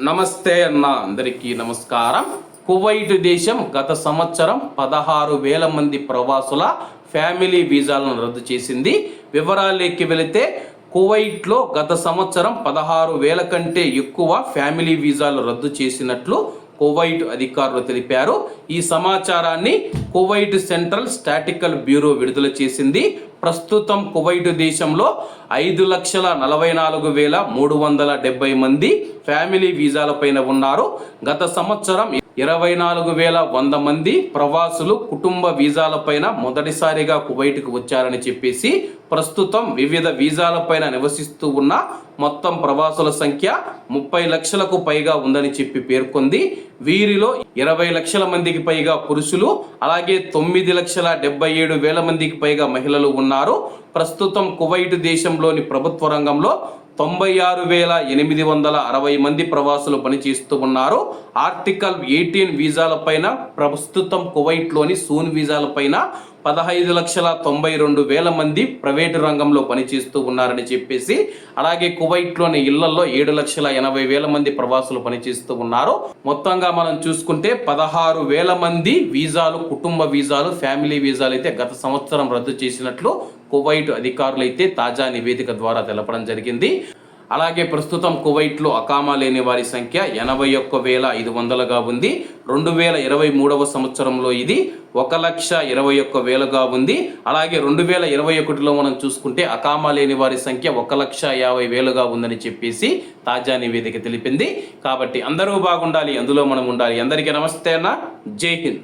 నమస్తే అన్న అందరికీ నమస్కారం. కువైట్ దేశం గత సంవత్సరం పదహారు వేల మంది ప్రవాసుల ఫ్యామిలీ వీసాలను రద్దు చేసింది. వివరాలకి వెళితే కువైట్లో గత సంవత్సరం పదహారు వేల కంటే ఎక్కువ ఫ్యామిలీ వీసాలు రద్దు చేసినట్లు కువైట్ అధికారులు తెలిపారు. ఈ సమాచారాన్ని కువైట్ సెంట్రల్ స్టాటికల్ బ్యూరో విడుదల చేసింది. ప్రస్తుతం కువైట్ దేశంలో ఐదు లక్షల నలభై నాలుగు వేల మూడు వందల డెబ్బై మంది ఫ్యామిలీ వీసాలపైన ఉన్నారు. గత సంవత్సరం ఇరవై నాలుగు వేల వంద మంది ప్రవాసులు కుటుంబ వీజాలపైన మొదటిసారిగా కువైట్కు వచ్చారని చెప్పేసి ప్రస్తుతం వివిధ వీజాలపైన నివసిస్తూ ఉన్న మొత్తం ప్రవాసుల సంఖ్య ముప్పై లక్షలకు పైగా ఉందని చెప్పి పేర్కొంది. వీరిలో ఇరవై లక్షల మందికి పైగా పురుషులు అలాగే తొమ్మిది లక్షల డెబ్బై ఏడు వేల మందికి పైగా మహిళలు ఉన్నారు. ప్రస్తుతం కువైట్ దేశంలోని ప్రభుత్వ రంగంలో తొంభై ఆరు వేల ఎనిమిది వందల అరవై మంది ప్రవాసులు పనిచేస్తూ ఉన్నారు. ఆర్టికల్ ఎయిటీన్ వీజాలపైన ప్రస్తుతం కువైట్లోని సూన్ వీజాలపైన పదహైదు లక్షల తొంభై రెండు వేల మంది ప్రైవేటు రంగంలో పనిచేస్తూ ఉన్నారని చెప్పేసి అలాగే కువైట్లోని ఇళ్ళలో ఏడు లక్షల ఎనభై వేల మంది ప్రవాసులు పనిచేస్తూ ఉన్నారు. మొత్తంగా మనం చూసుకుంటే పదహారు వేల మంది వీసాలు కుటుంబ వీసాలు ఫ్యామిలీ వీసాలు అయితే గత సంవత్సరం రద్దు చేసినట్లు కువైట్ అధికారులు అయితే తాజా నివేదిక ద్వారా తెలపడం జరిగింది. అలాగే ప్రస్తుతం కువైట్లో అకామా లేని వారి సంఖ్య ఎనభై ఒక్క వేల ఐదు వందలుగా ఉంది. రెండు వేల ఇరవై మూడవ సంవత్సరంలో ఇది ఒక లక్ష ఇరవై ఒక్క వేలుగా ఉంది. అలాగే రెండు వేల ఇరవై ఒకటిలో మనం చూసుకుంటే అకామా లేని వారి సంఖ్య ఒక లక్ష యాభై వేలుగా ఉందని చెప్పేసి తాజా నివేదిక తెలిపింది. కాబట్టి అందరూ బాగుండాలి అందులో మనం ఉండాలి. అందరికీ నమస్తే అన్న. జై హింద్.